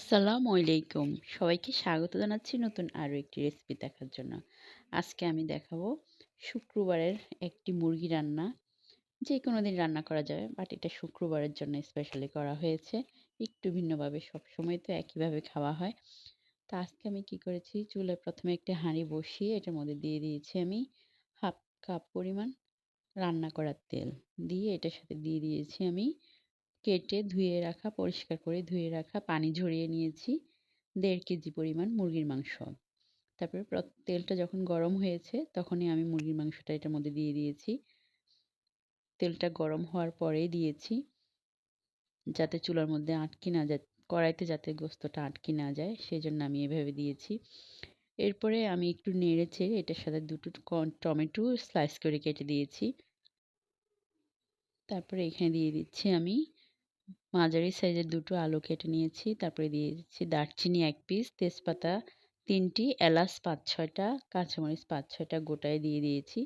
আসসালামু আলাইকুম। সবাইকে স্বাগত জানাচ্ছি নতুন আরও একটি রেসিপি দেখার জন্য। আজকে আমি দেখাবো শুক্রবারের একটি মুরগি রান্না। যে কোনো দিন রান্না করা যাবে বাট এটা শুক্রবারের জন্য স্পেশালি করা হয়েছে। একটু ভিন্নভাবে সবসময় তো একইভাবে খাওয়া হয়। তো আজকে আমি কি করেছি, চুলায় প্রথমে একটি হাঁড়ি বসিয়ে এটার মধ্যে দিয়ে দিয়েছি আমি হাফ কাপ পরিমাণ রান্না করার তেল। দিয়ে এটার সাথে দিয়ে দিয়েছি আমি কেটে ধুয়ে রাখা, পরিষ্কার করে ধুয়ে রাখা, পানি ঝরিয়ে নিয়েছি, দেড় কেজি পরিমাণ মুরগির মাংস। তারপরে তেলটা যখন গরম হয়েছে, তখনই আমি মুরগির মাংসটা এটার মধ্যে দিয়ে দিয়েছি। তেলটা গরম হওয়ার পরেই দিয়েছি, যাতে চুলার মধ্যে আটকে না যায় কড়াইতে যাতে গোস্তটা আটকে না যায় সেই জন্য আমি এভাবে দিয়েছি। এরপরে আমি একটু নেড়ে চেড়ে এটার সাথে দুটো টমেটো স্লাইস করে কেটে দিয়েছি। তারপরে এখানে দিয়ে দিচ্ছি আমি মাঝারি সাইজের দুটো আলু কেটে নিয়েছি। তারপরে দিয়ে দিচ্ছি দারচিনি এক পিস, তেজপাতা তিনটি, এলাচ পাঁচ ছয়টা, কাঁচামরিচ পাঁচ ছয়টা গোটায় দিয়ে দিয়েছি।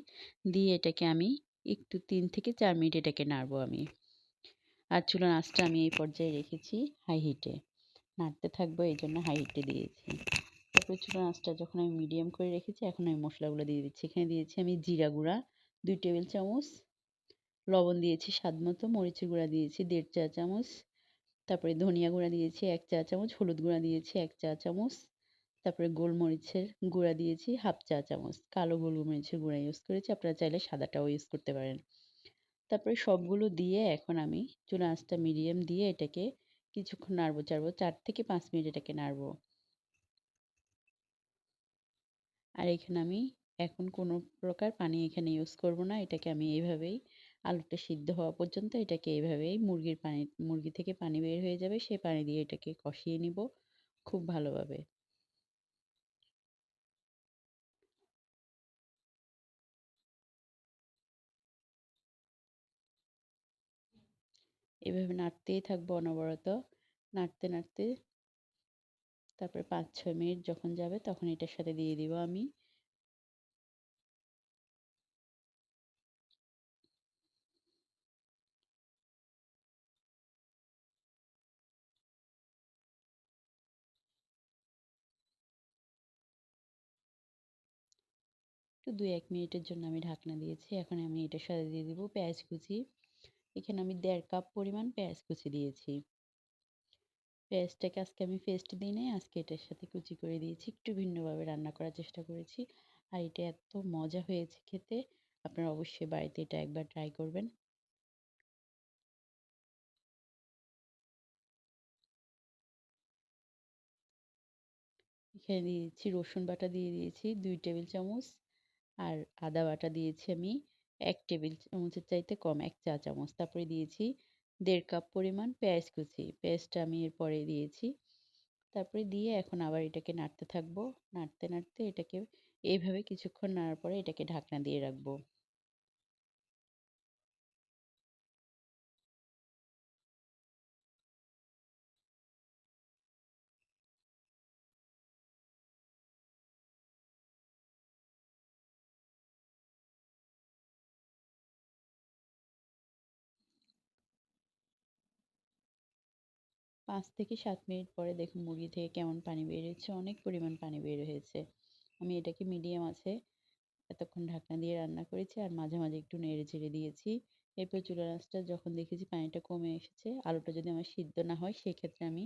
দিয়ে এটাকে আমি একটু তিন থেকে চার মিনিট এটাকে নাড়বো আমি। আর চুলো নাচটা আমি এই পর্যায়ে রেখেছি হাই হিটে নাড়তে থাকব, এই জন্য হাই হিটে দিয়েছি। তারপরে চুলার নাচটা যখন আমি মিডিয়াম করে রেখেছি, এখন আমি মশলাগুলো দিয়ে দিচ্ছি। এখানে দিয়েছি আমি জিরা গুঁড়া, দুই টেবিল চামচ লবণ দিয়েছি, স্বাদ মতো। মরিচের গুঁড়া দিয়েছি, দেড় চা চামচ। তারপরে ধনিয়া গুঁড়া দিয়েছি, এক চা চামচ। হলুদ গুঁড়া দিয়েছি, এক চা চামচ। তারপরে গোলমরিচের গুঁড়া দিয়েছি, হাফ চা চামচ। কালো গোলমরিচের গুঁড়া ইউজ করেছি। আপনারা চাইলে সাদাটাও ইউজ করতে পারেন। তারপরে সবগুলো দিয়ে এখন আমি চুলা আঁচটা মিডিয়াম দিয়ে এটাকে কিছুক্ষণ নাড়বো, চাড়বো। চার থেকে পাঁচ মিনিট এটাকে নাড়বো। আর এখানে আমি এখন কোনো প্রকার পানি এখানে ইউজ করব না। এটাকে আমি এইভাবেই আলুটা সিদ্ধ হওয়া পর্যন্ত এটাকে এইভাবেই মুরগির পানি, মুরগি থেকে পানি বের হয়ে যাবে সেই পানি দিয়ে এটাকে কষিয়ে নিব খুব ভালোভাবে। এভাবে নাড়তেই থাকব অনবরত, নাড়তে নাড়তে। তারপরে পাঁচ ছয় মিনিট যখন যাবে তখন এটার সাথে দিয়ে দিব আমি। একটু দুই, এক মিনিটের জন্য আমি ঢাকনা দিয়েছি। এখন আমি এটার সাথে দিয়ে দিব পেঁয়াজ কুচি। এখানে আমি দেড় কাপ পরিমাণ পেঁয়াজ কুচি দিয়েছি। পেঁয়াজটাকে আজকে আমি পেস্ট দিই নাই, আজকে এটার সাথে কুচি করে দিয়েছি। একটু ভিন্নভাবে রান্না করার চেষ্টা করেছি। আর এটা এত মজা হয়েছে খেতে। আপনারা অবশ্যই বাড়িতে এটা একবার ট্রাই করবেন। এখানে দিয়েছি রসুন বাটা দিয়ে দিয়েছি, দুই টেবিল চামচ। আর আদা বাটা দিয়েছি আমি এক টেবিল চামচের চাইতে কম, এক চা চামচ। তারপরে দিয়েছি দেড় কাপ পরিমাণ পেঁয়াজ কুচি। পেঁয়াজটা আমি এরপরে দিয়েছি। তারপরে দিয়ে এখন আবার এটাকে নাড়তে থাকব। নাড়তে নাড়তে এটাকে এইভাবে কিছুক্ষণ নাড়ার পরে এটাকে ঢাকনা দিয়ে রাখব। পাঁচ থেকে সাত মিনিট পরে দেখুন মুরগি থেকে কেমন পানি বের হয়েছে, অনেক পরিমাণ পানি বের হয়েছে। আমি এটাকে মিডিয়াম আছে, এতক্ষণ ঢাকনা দিয়ে রান্না করেছি আর মাঝে মাঝে একটু নেড়ে চেড়ে দিয়েছি। এরপর চুলা আঁচটা যখন দেখেছি পানিটা কমে এসেছে, আলুটা যদি আমার সিদ্ধ না হয় সেক্ষেত্রে আমি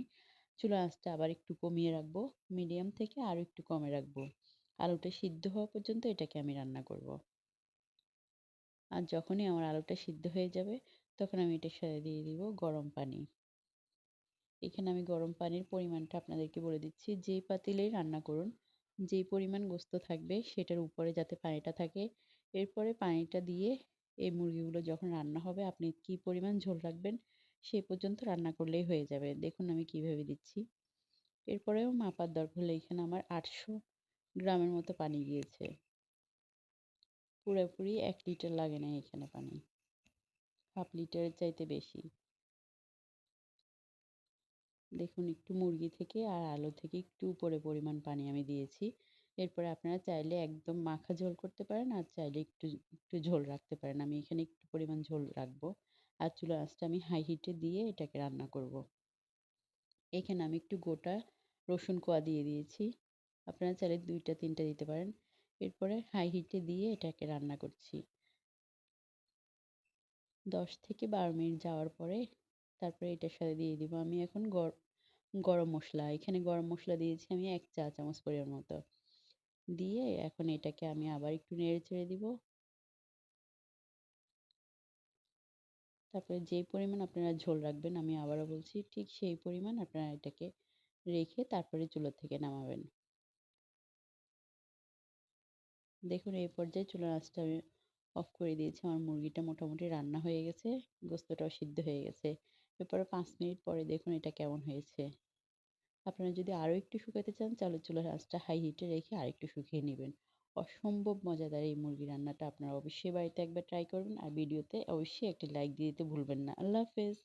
চুলা আঁচটা আবার একটু কমিয়ে রাখব মিডিয়াম থেকে আরও একটু কমে রাখব। আলুটা সিদ্ধ হওয়া পর্যন্ত এটাকে আমি রান্না করব। আর যখনই আমার আলুটা সিদ্ধ হয়ে যাবে, তখন আমি এটার সাথে দিয়ে দিব গরম পানি। এখানে আমি গরম পানির পরিমাণটা আপনাদেরকে বলে দিচ্ছি। যেই পাতিলেই রান্না করুন, যেই পরিমাণ গোস্ত থাকবে সেটার উপরে যাতে পানিটা থাকে, এরপরে পানিটা দিয়ে এই মুরগিগুলো যখন রান্না হবে, আপনি কি পরিমাণ ঝোল রাখবেন সেই পর্যন্ত রান্না করলেই হয়ে যাবে। দেখুন আমি কীভাবে দিচ্ছি। এরপরেও মাপার দরকার হলে এখানে আমার আটশো গ্রামের মতো পানি গিয়েছে। পুরোপুরি এক লিটার লাগে না এখানে পানি। হাফ লিটারের চাইতে বেশি। দেখুন, একটু মুরগি থেকে আর আলু থেকে একটু উপরে পরিমাণ পানি আমি দিয়েছি। এরপরে আপনারা চাইলে একদম মাখা ঝোল করতে পারেন আর চাইলে একটু একটু ঝোল রাখতে পারেন। আমি এখানে একটু পরিমাণ ঝোল রাখব। আর চুলা আঁচটা আমি হাই হিটে দিয়ে এটাকে রান্না করব। এখানে আমি একটু গোটা রসুন কোয়া দিয়ে দিয়েছি। আপনারা চাইলে দুইটা, তিনটা দিতে পারেন। এরপরে হাই হিটে দিয়ে এটাকে রান্না করছি। দশ থেকে বারো মিনিট যাওয়ার পরে তারপরে এটার সাথে দিয়ে দিব। আমি এখন গরম মশলা, এখানে গরম মশলা দিয়েছি আমি এক চা চামচ পরিমাণ মতো। দিয়ে এখন এটাকে আমি আবার একটু নেড়ে চেড়ে দিব। তারপরে যেই পরিমাণ আপনারা ঝোল রাখবেন আমি আবারও বলছি, ঠিক সেই পরিমাণ আপনারা এটাকে রেখে তারপরে চুলা থেকে নামাবেন। দেখুন এই পর্যায়ে চুলার আঁচটা আমি অফ করে দিয়েছি। আমার মুরগিটা মোটামুটি রান্না হয়ে গেছে, গোস্তটাও সিদ্ধ হয়ে গেছে। এরপরে পাঁচ মিনিট পরে দেখুন এটা কেমন হয়েছে। আপনারা যদি আরও একটু শুকাতে চান, তাহলে চুলার আঁচটা হাই হিটে রেখে আরেকটু শুকিয়ে নেবেন। অসম্ভব মজাদার এই মুরগি রান্নাটা আপনারা অবশ্যই বাড়িতে একবার ট্রাই করবেন। আর ভিডিওতে অবশ্যই একটি লাইক দিয়ে দিতে ভুলবেন না। আল্লাহ হাফেজ।